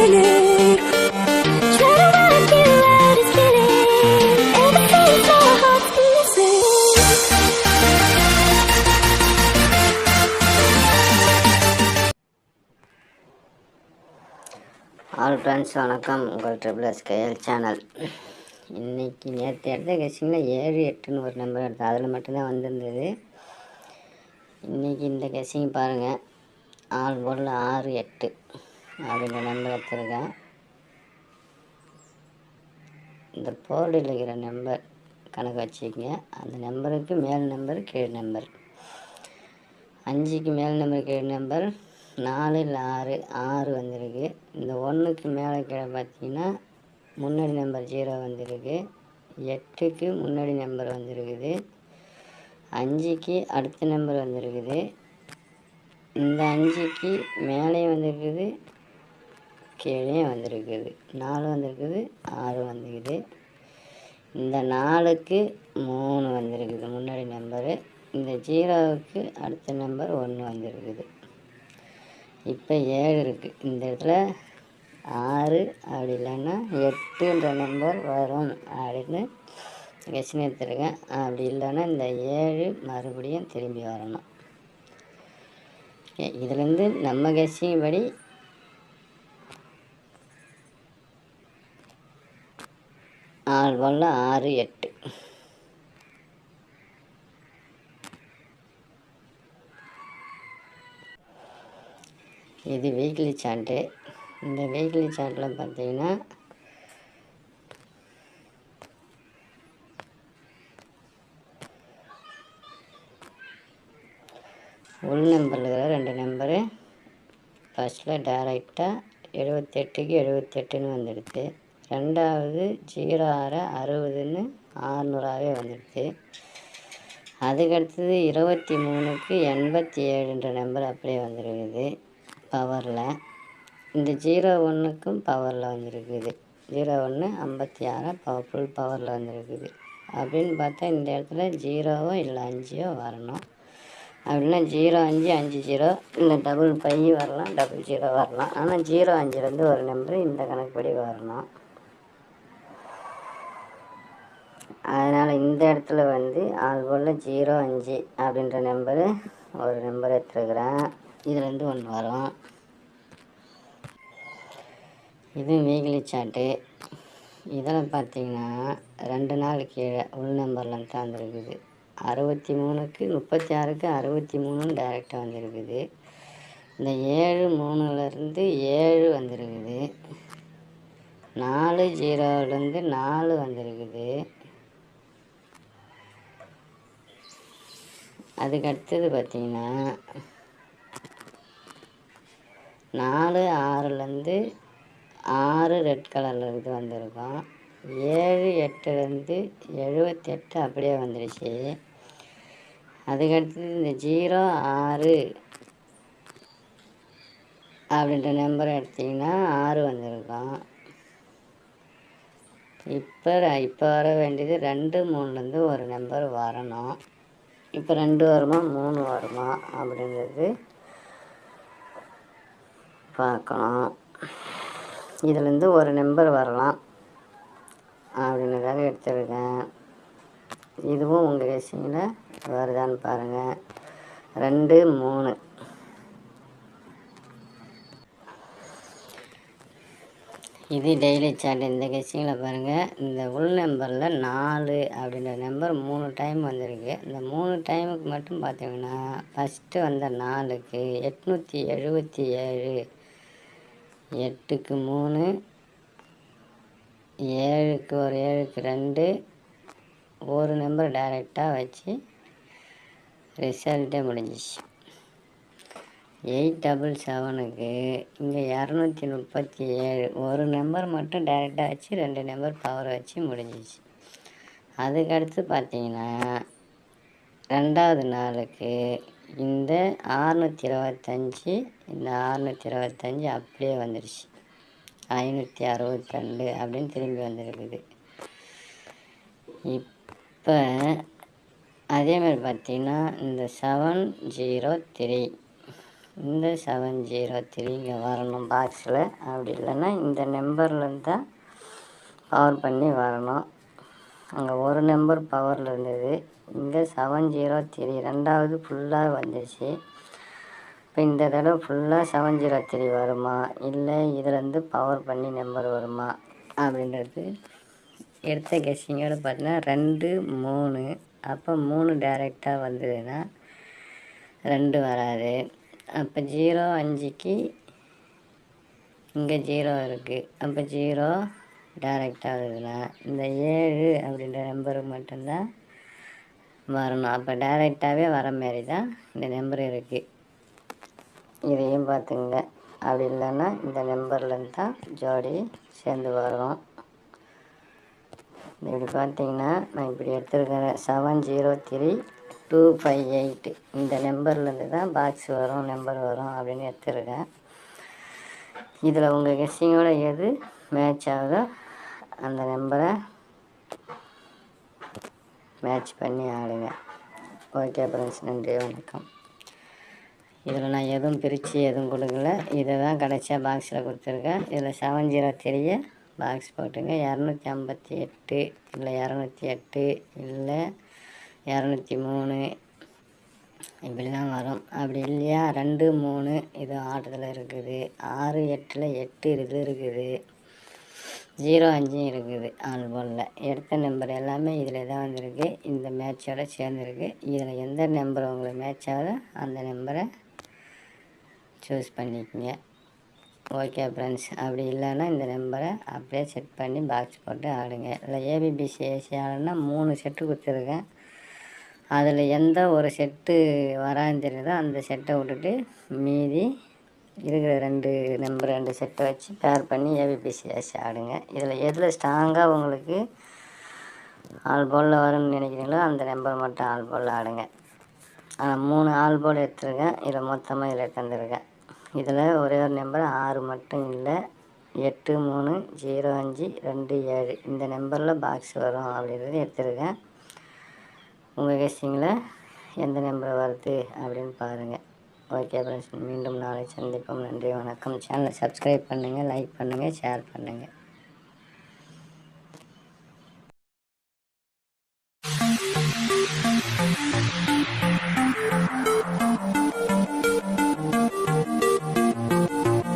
All friends வணக்கம். உங்கள் triple SKL channel இன்றைக்கி நேற்று எடுத்த கெஸ்டிங்கில் ஏழு எட்டுன்னு ஒரு நம்பர் எடுத்தேன். அதில் மட்டும்தான் வந்திருந்தது. இன்றைக்கி இந்த கெஸ்டிங் பாருங்கள் ஆள் பொருள் ஆறு எட்டு. அப்படின்னு நம்பர் எடுத்துருக்கேன் இந்த போர்டில் இருக்கிற நம்பர் கணக்கு வச்சுக்கோங்க. அந்த நம்பருக்கு மேல் நம்பர் கீழ் நம்பர். அஞ்சுக்கு மேல் நம்பர் கீழ் நம்பர். நாலு இல்லை ஆறு ஆறு வந்திருக்கு. இந்த ஒன்றுக்கு மேலே கீழே பார்த்தீங்கன்னா முன்னாடி நம்பர் ஜீரோ வந்திருக்கு. எட்டுக்கு முன்னாடி நம்பர் வந்திருக்குது. அஞ்சுக்கு அடுத்த நம்பர் வந்திருக்குது. இந்த அஞ்சுக்கு மேலே வந்திருக்குது. கீழே வந்திருக்குது. நாலு வந்திருக்குது ஆறு வந்துருக்குது. இந்த நாலுக்கு மூணு வந்திருக்குது. முன்னாடி நம்பரு. இந்த ஜீரோவுக்கு அடுத்த நம்பர் ஒன்று வந்திருக்குது. இப்போ ஏழு இருக்குது இந்த இடத்துல ஆறு அப்படி இல்லைன்னா எட்டுன்ற நம்பர் வரும் அப்படின்னு கெஸ்டின் எடுத்துருக்கேன். அப்படி இல்லைன்னா இந்த ஏழு மறுபடியும் திரும்பி வரணும். இதுலேருந்து நம்ம கெஸ்டிங் படி ஆறு ஒன்று ஆறு எட்டு. இது வீக்லி சார்ட்டு இந்த வீக்லி சார்ட்டில் பார்த்தீங்கன்னா உள் நம்பரில் இருக்கிற ரெண்டு நம்பரு ஃபஸ்ட்டில் டேரெக்டாக எழுபத்தெட்டுக்கு எழுபத்தெட்டுன்னு வந்துடுது. ரெண்டாவது ஜீரோ ஆறு அறுபதுன்னு ஆறுநூறாவே வந்துடுச்சு. அதுக்கடுத்தது இருபத்தி மூணுக்கு எண்பத்தி ஏழுன்ற நம்பர் அப்படியே வந்திருக்குது. பவரில் இந்த ஜீரோ ஒன்றுக்கும் பவரில் வந்திருக்குது. ஜீரோ ஒன்று ஐம்பத்தி ஆறு பவர் ஃபுல் பவரில் வந்துருக்குது. அப்படின்னு பார்த்தா இந்த இடத்துல ஜீரோவோ இல்லை அஞ்சோ வரணும். அப்படின்னா ஜீரோ அஞ்சு அஞ்சு ஜீரோ இல்லை டபுள் பை வரலாம் டபுள் ஜீரோ வரலாம். ஆனால் ஜீரோ அஞ்சுலேருந்து ஒரு நம்பர் இந்த கணக்குப்படி வரணும். அதனால் இந்த இடத்துல வந்து அதுபோல் ஜீரோ அஞ்சு அப்படின்ற நம்பரு ஒரு நம்பர் எடுத்துருக்குறேன். இதுலேருந்து ஒன்று வரும். இது வீக்லி சாட்டு இதில் பார்த்தீங்கன்னா ரெண்டு நாள் கீழே உள் நம்பரில் தான் வந்துருக்குது. அறுபத்தி மூணுக்கு முப்பத்தி ஆறுக்கு அறுபத்தி மூணுன்னு டைரெக்டாக வந்திருக்குது. இந்த ஏழு மூணுலேருந்து ஏழு வந்திருக்குது. நாலு ஜீரோலேருந்து நாலு வந்திருக்குது. அதுக்கு அடுத்தது பார்த்தீங்கன்னா நாலு ஆறுலேருந்து ஆறு ரெட் கலரில் இது வந்திருக்கோம். ஏழு எட்டுலேருந்து எழுபத்தெட்டு அப்படியே வந்துடுச்சு அதுக்கடுத்து இந்த ஜீரோ ஆறு அப்படின்ற நம்பர் எடுத்திங்கன்னா ஆறு வந்திருக்கோம். இப்போ இப்போ வர வேண்டியது ரெண்டு மூணுலேருந்து ஒரு நம்பர் வரணும். இப்போ ரெண்டு வருமா மூணு வருமா அப்படின்றது பார்க்கணும். இதுலேருந்து ஒரு நம்பர் வரலாம் அப்படின்றதாக எடுத்துருக்கேன். இதுவும் உங்கள் கேசிங்கில் வருதான்னு பாருங்கள் ரெண்டு மூணு. இது டெய்லி சார்ட் இந்த கெஸ்டிங்கில் பாருங்கள் இந்த உள் நம்பரில் நாலு அப்படின்ற நம்பர் மூணு டைம் வந்திருக்கு. இந்த மூணு டைமுக்கு மட்டும் பார்த்தீங்கன்னா ஃபஸ்ட்டு வந்த நாலுக்கு எட்நூற்றி எழுபத்தி ஏழு. எட்டுக்கு மூணு ஏழுக்கு ஒரு ஏழுக்கு ரெண்டு. ஒரு நம்பர் டைரெக்டாக வச்சு ரிசல்ட்டே முடிஞ்சிச்சு. எயிட் டபுள் செவனுக்கு இங்கே இரநூத்தி முப்பத்தி ஏழு. ஒரு நம்பர் மட்டும் டேரெக்டாக வச்சு ரெண்டு நம்பர் பவர் வச்சு முடிஞ்சிச்சு. அதுக்கடுத்து பார்த்தீங்கன்னா ரெண்டாவது நாளுக்கு இந்த ஆறுநூற்றி இருபத்தஞ்சி இந்த ஆறுநூற்றி இருபத்தஞ்சி அப்படியே வந்துடுச்சு ஐநூற்றி அறுபத்தி ரெண்டு அப்படின்னு திரும்பி வந்திருக்குது. இப்போ அதேமாதிரி பார்த்தீங்கன்னா இந்த செவன் ஜீரோ த்ரீ இந்த செவன் ஜீரோ த்ரீ இங்கே வரணும் பாக்ஸில் அப்படி இல்லைன்னா இந்த நம்பர்லேருந்து தான் பவர் பண்ணி வரணும். அங்கே ஒரு நம்பர் பவரில் இருந்தது. இங்கே செவன் ஜீரோ த்ரீ ரெண்டாவது ஃபுல்லாக வந்துச்சு. இப்போ இந்த தடவை ஃபுல்லாக செவன் ஜீரோ த்ரீ வருமா? இல்லை இதுலேருந்து பவர் பண்ணி நம்பர் வருமா? அப்படின்றது எடுத்த கெஸ்டிங்கோடு பார்த்தீங்கன்னா ரெண்டு மூணு. அப்போ மூணு டைரெக்டாக வந்ததுன்னா ரெண்டு வராது. அப்போ ஜீரோ அஞ்சுக்கு இங்கே ஜீரோ இருக்குது அப்போ ஜீரோ டைரெக்டாக வருதுன்னா இந்த ஏழு அப்படின்ற நம்பருக்கு மட்டும்தான் வரணும். அப்போ டைரெக்டாகவே வர மாரி தான் இந்த நம்பர் இருக்குது இதையும் பார்த்துங்க அப்படி இல்லைன்னா இந்த நம்பர்லேருந்து தான் ஜோடி சேர்ந்து வரும். இப்படி பார்த்தீங்கன்னா நான் இப்படி எடுத்துருக்கிறேன். Seven zero three two five eight இந்த நம்பர்லேருந்து தான் பாக்ஸ் வரும் நம்பர் வரும் அப்படின்னு எடுத்துருக்கேன். இதில் உங்கள் கெஸ்டிங்கோட எது மேட்ச் ஆகுதோ அந்த நம்பரை மேட்ச் பண்ணி ஆடுங்க. ஓகே ஃப்ரெண்ட்ஸ் நன்றி வணக்கம். இதில் நான் எதுவும் பிரித்து எதுவும் கொடுக்கல. இதை தான் கடைசியாக பாக்ஸில் கொடுத்துருக்கேன். இதில் செவன் ஜீரோ தெரிய பாக்ஸ் போட்டுங்க. இரநூத்தி ஐம்பத்தி எட்டு இல்லை இரநூத்தி எட்டு இல்லை இரநூத்தி மூணு. இப்படி தான் வரும். அப்படி இல்லையா? ரெண்டு மூணு. இது ஆட்டத்தில் இருக்குது. ஆறு எட்டில் எட்டு இது இருக்குது. ஜீரோ அஞ்சும் இருக்குது. ஆல் பாலில் எடுத்த நம்பர் எல்லாமே இதில் தான் வந்திருக்கு. இந்த மேட்சோட சேர்ந்துருக்கு. இதில் எந்த நம்பர் உங்களுக்கு மேட்ச் ஆகுதோ அந்த நம்பரை சூஸ் பண்ணிக்கோங்க. ஓகே ஃப்ரெண்ட்ஸ் அப்படி இல்லைன்னா இந்த நம்பரை அப்படியே செட் பண்ணி பாக்ஸ் போட்டு ஆடுங்க. இல்லை ஏபிபிசி ஏசி ஆடுனா மூணு செட்டு கொடுத்துருக்கேன். அதில் எந்த ஒரு செட்டு வரான்னு தெரியுதோ அந்த செட்டை விட்டுட்டு மீதி இருக்கிற ரெண்டு நம்பர் ரெண்டு செட்டை வச்சு பேர் பண்ணி ஏபிபிசி ஏசி ஆடுங்க. இதில் எதில் ஸ்ட்ராங்காக உங்களுக்கு ஆல் போலில் வரும்னு நினைக்கிறீங்களோ அந்த நம்பர் மட்டும் ஆல் போலில் ஆடுங்க. ஆனால் மூணு ஆல் போல் எடுத்துருக்கேன். இதில் மொத்தமாக இதில் எடுத்துருக்கேன் இதில் ஒரே ஒரு நம்பர் ஆறு மட்டும் இல்லை. எட்டு மூணு ஜீரோ அஞ்சு ரெண்டு ஏழு. இந்த நம்பரில் பாக்ஸ் வரும் அப்படின்றது எடுத்துருக்கேன். உங்கள் கெஸ்டிங்கில் எந்த நம்பர் வருது அப்படின்னு பாருங்கள் ஓகே ஃப்ரெண்ட்ஸ் மீண்டும் நாளை சந்திப்போம். நன்றி வணக்கம். சேனலை சப்ஸ்கிரைப் பண்ணுங்கள் லைக் பண்ணுங்கள் ஷேர் பண்ணுங்கள்